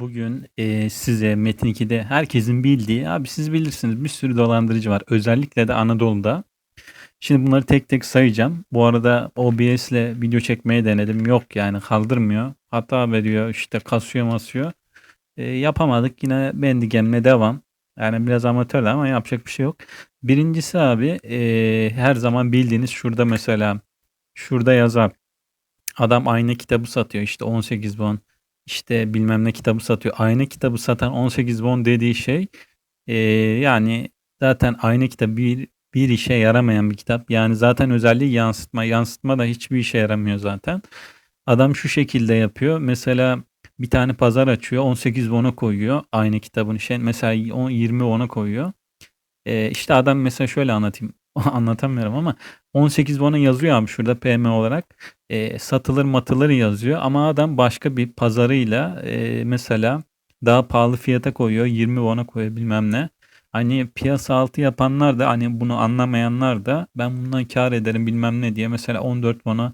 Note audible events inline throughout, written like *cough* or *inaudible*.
Bugün eee, size Metin 2'de herkesin bildiği, abi siz bilirsiniz bir sürü dolandırıcı var. Özellikle de Anadolu'da. Şimdi bunları tek tek sayacağım. Bu arada OBS ile video çekmeye denedim. Yok yani kaldırmıyor. Hata veriyor işte kasıyor masıyor. Eee, yapamadık yine Bendigem'le devam. Yani biraz amatörler ama yapacak bir şey yok. Birincisi abi eee, her zaman bildiğiniz şurada mesela şurada yazar. Adam aynı kitabı satıyor işte 18 won işte bilmem ne kitabı satıyor. Aynı kitabı satan 18 won dediği şey eee, yani zaten aynı kitap bir, bir işe yaramayan bir kitap. Yani zaten özelliği yansıtma. Yansıtma da hiçbir işe yaramıyor zaten. Adam şu şekilde yapıyor. Mesela bir tane pazar açıyor 18 won'a koyuyor aynı kitabın şey mesela 10 20 won'a koyuyor. Eee, işte adam mesela şöyle anlatayım. *laughs* Anlatamıyorum ama 18 won'a yazıyor abi şurada PM olarak. Eee, satılır matılır yazıyor ama adam başka bir pazarıyla eee, mesela daha pahalı fiyata koyuyor. 20 won'a koyuyor bilmem ne. Hani piyasa altı yapanlar da hani bunu anlamayanlar da ben bundan kar ederim bilmem ne diye mesela 14 won'a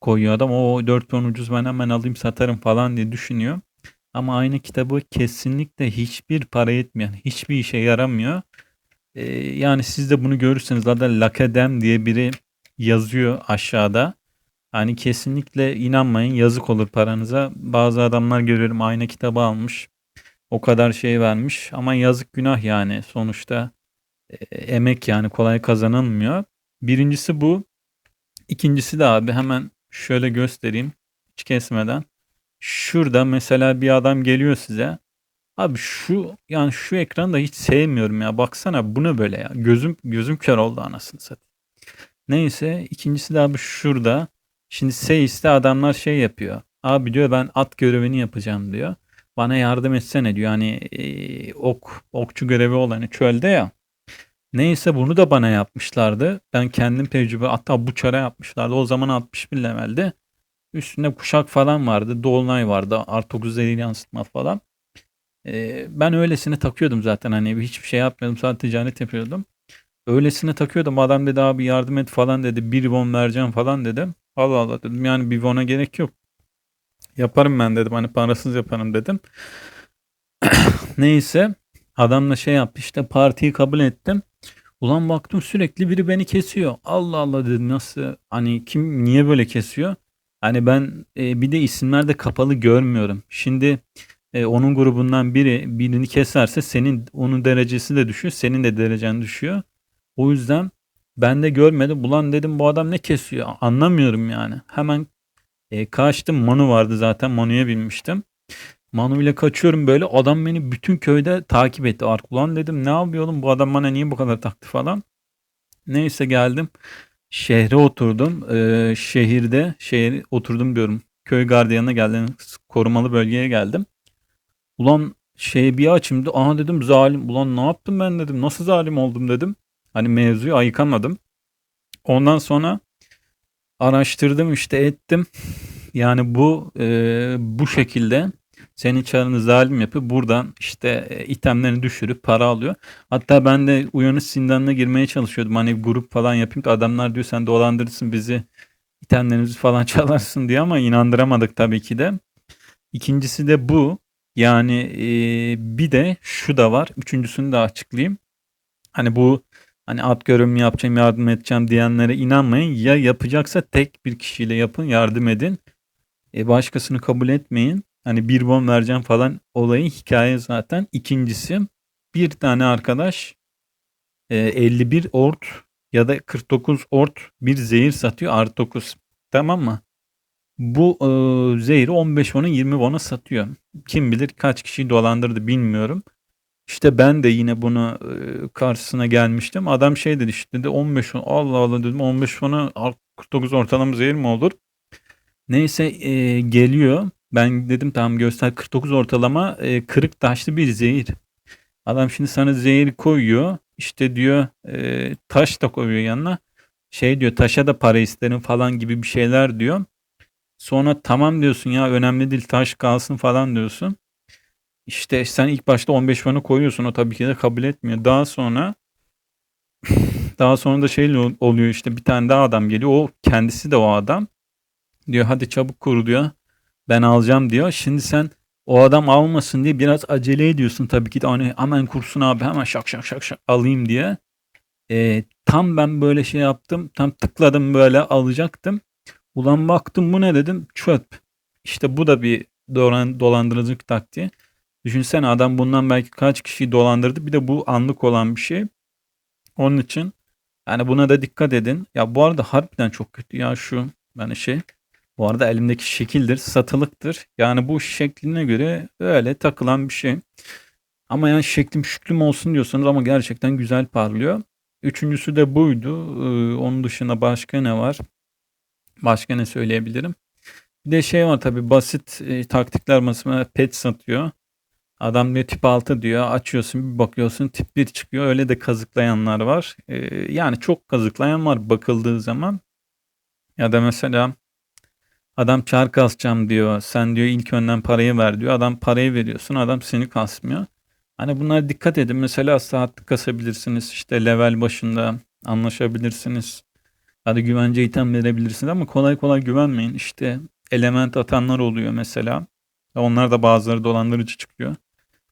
koyuyor adam. O 4 won ucuz ben hemen alayım satarım falan diye düşünüyor. Ama aynı kitabı kesinlikle hiçbir para etmeyen, hiçbir işe yaramıyor. Eee, yani siz de bunu görürseniz zaten Lakadem diye biri yazıyor aşağıda. Hani kesinlikle inanmayın yazık olur paranıza. Bazı adamlar görüyorum aynı kitabı almış. O kadar şey vermiş ama yazık günah yani sonuçta e, emek yani kolay kazanılmıyor. Birincisi bu. İkincisi de abi hemen şöyle göstereyim hiç kesmeden. Şurada mesela bir adam geliyor size. Abi şu yani şu ekranı da hiç sevmiyorum ya. Baksana bu ne böyle ya. Gözüm gözüm kör oldu anasını satayım. Neyse ikincisi de abi şurada. Şimdi Seyis'te adamlar şey yapıyor. Abi diyor ben at görevini yapacağım diyor. Bana yardım etsene diyor. Hani e, ok okçu görevi olanı çölde ya. Neyse bunu da bana yapmışlardı. Ben kendim tecrübe hatta bu çara yapmışlardı. O zaman 61 leveldi. Üstünde kuşak falan vardı. Dolunay vardı. Artı 9 zehir yansıtma falan. Ee, ben öylesine takıyordum zaten hani hiçbir şey yapmıyordum sadece ticaret yapıyordum. Öylesine takıyordum adam dedi abi yardım et falan dedi bir won vereceğim falan dedim. Allah Allah dedim yani bir won'a gerek yok. Yaparım ben dedim hani parasız yaparım dedim. *clears throat* Neyse adamla şey yaptı işte partiyi kabul ettim. Ulan baktım sürekli biri beni kesiyor. Allah Allah dedim nasıl hani kim niye böyle kesiyor? Hani ben e, bir de isimlerde kapalı görmüyorum. Şimdi e, onun grubundan biri birini keserse senin onun derecesi de düşüyor. Senin de derecen düşüyor. O yüzden ben de görmedim. Ulan dedim bu adam ne kesiyor? Anlamıyorum yani. Hemen e, kaçtım. Manu vardı zaten. Manu'ya binmiştim. Manu ile kaçıyorum böyle. Adam beni bütün köyde takip etti. Ark ulan dedim ne yapıyor oğlum bu adam bana niye bu kadar taktı falan. Neyse geldim. Şehre oturdum. Ee, şehirde şehir oturdum diyorum. Köy gardiyanına geldim. Korumalı bölgeye geldim. Ulan şey bir açımdı. Aha dedim zalim. Ulan ne yaptım ben dedim. Nasıl zalim oldum dedim. Hani mevzuyu ayıkamadım. Ondan sonra araştırdım işte ettim. Yani bu e, bu şekilde senin çarını zalim yapıp buradan işte e, itemlerini düşürüp para alıyor. Hatta ben de uyanış zindanına girmeye çalışıyordum. Hani grup falan yapayım da adamlar diyor sen dolandırırsın bizi itemlerimizi falan *laughs* çalarsın diye ama inandıramadık tabii ki de. İkincisi de bu. Yani e, bir de şu da var. Üçüncüsünü de açıklayayım. Hani bu hani at görevimi yapacağım yardım edeceğim diyenlere inanmayın. Ya yapacaksa tek bir kişiyle yapın yardım edin. E, başkasını kabul etmeyin. Hani bir bon vereceğim falan olayı hikaye zaten. İkincisi bir tane arkadaş e, 51 ort ya da 49 ort bir zehir satıyor artı 9. Tamam mı? Bu e, zehri 15 won'a 20 won'a satıyor. Kim bilir kaç kişiyi dolandırdı bilmiyorum. İşte ben de yine bunu e, karşısına gelmiştim. Adam şey dedi işte dedi 15 won Allah Allah dedim 15 won'a 49 ortalama zehir mi olur? Neyse e, geliyor. Ben dedim tamam göster 49 ortalama e, kırık taşlı bir zehir. Adam şimdi sana zehir koyuyor. İşte diyor e, taş da koyuyor yanına. Şey diyor taşa da para isterim falan gibi bir şeyler diyor. Sonra tamam diyorsun ya önemli değil taş kalsın falan diyorsun. İşte sen ilk başta 15 puanı koyuyorsun o tabii ki de kabul etmiyor. Daha sonra *laughs* daha sonra da şey oluyor işte bir tane daha adam geliyor. O kendisi de o adam. Diyor hadi çabuk kur diyor. Ben alacağım diyor. Şimdi sen O adam almasın diye biraz acele ediyorsun tabii ki de hani hemen kursun abi hemen şak şak şak şak alayım diye. Ee, tam ben böyle şey yaptım. Tam tıkladım böyle alacaktım. Ulan baktım bu ne dedim çöp. İşte bu da bir dolan, dolandırıcılık taktiği. Düşünsene adam bundan belki kaç kişiyi dolandırdı. Bir de bu anlık olan bir şey. Onun için yani buna da dikkat edin. Ya bu arada harbiden çok kötü ya şu yani şey. Bu arada elimdeki şekildir, satılıktır. Yani bu şekline göre öyle takılan bir şey. Ama yani şeklim şüklüm olsun diyorsanız ama gerçekten güzel parlıyor. Üçüncüsü de buydu. Ee, onun dışında başka ne var? Başka ne söyleyebilirim? Bir de şey var tabii basit e, taktikler mesela pet satıyor. Adam diyor tip 6 diyor. Açıyorsun bir bakıyorsun tip 1 çıkıyor. Öyle de kazıklayanlar var. Ee, yani çok kazıklayan var bakıldığı zaman. Ya da mesela adam çar kasacağım diyor. Sen diyor ilk önden parayı ver diyor. Adam parayı veriyorsun. Adam seni kasmıyor. Hani bunlara dikkat edin. Mesela saatlik kasabilirsiniz. İşte level başında anlaşabilirsiniz. Hadi güvence item verebilirsiniz ama kolay kolay güvenmeyin. İşte element atanlar oluyor mesela. Onlar da bazıları dolandırıcı çıkıyor.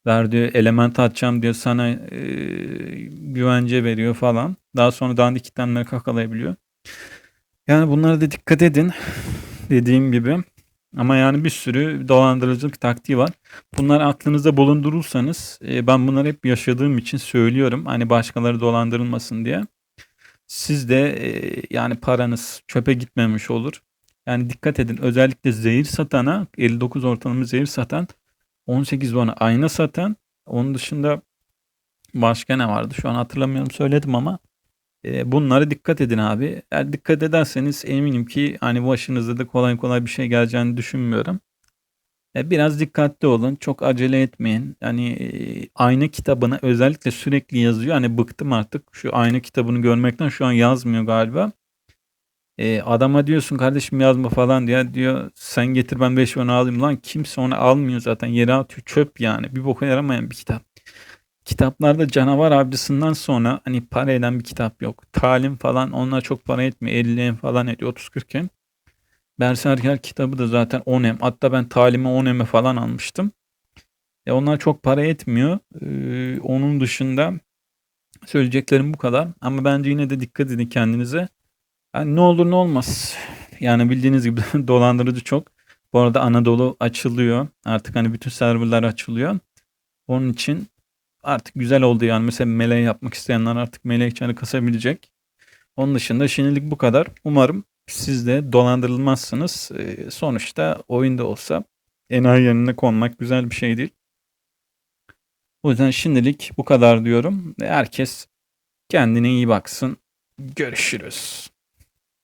Ver diyor element atacağım diyor sana e, güvence veriyor falan. Daha sonra dandik itemleri kakalayabiliyor. Yani bunlara da dikkat edin. Dediğim gibi. Ama yani bir sürü dolandırıcılık taktiği var. Bunları aklınızda bulundurursanız e, ben bunları hep yaşadığım için söylüyorum. Hani başkaları dolandırılmasın diye. Siz de e, yani paranız çöpe gitmemiş olur. Yani dikkat edin özellikle zehir satana 59 ortalama zehir satan 18 bana ayna satan onun dışında başka ne vardı şu an hatırlamıyorum söyledim ama e, bunlara dikkat edin abi. Eğer dikkat ederseniz eminim ki hani başınızda da kolay kolay bir şey geleceğini düşünmüyorum. E, biraz dikkatli olun. Çok acele etmeyin. Yani e, ayna kitabına özellikle sürekli yazıyor. Hani bıktım artık şu ayna kitabını görmekten şu an yazmıyor galiba. E, adama diyorsun kardeşim yazma falan diye diyor sen getir ben 5 onu alayım lan kimse onu almıyor zaten yere atıyor çöp yani bir boka yaramayan bir kitap. Kitaplarda canavar avcısından sonra hani para eden bir kitap yok. Talim falan onlar çok para etmiyor 50 em falan ediyor 30-40 em. Berserker kitabı da zaten 10 em hatta ben talime 10 em'e falan almıştım. E onlar çok para etmiyor. Ee, onun dışında söyleyeceklerim bu kadar. Ama bence yine de dikkat edin kendinize. Yani ne olur ne olmaz. Yani bildiğiniz gibi *laughs* dolandırıcı çok. Bu arada Anadolu açılıyor. Artık hani bütün serverlar açılıyor. Onun için artık güzel oldu yani. Mesela meleği yapmak isteyenler artık meleği çarı kasabilecek. Onun dışında şimdilik bu kadar. Umarım siz de dolandırılmazsınız. Ee, sonuçta oyunda olsa enayi yerine konmak güzel bir şey değil. O yüzden şimdilik bu kadar diyorum. Herkes kendine iyi baksın. Görüşürüz.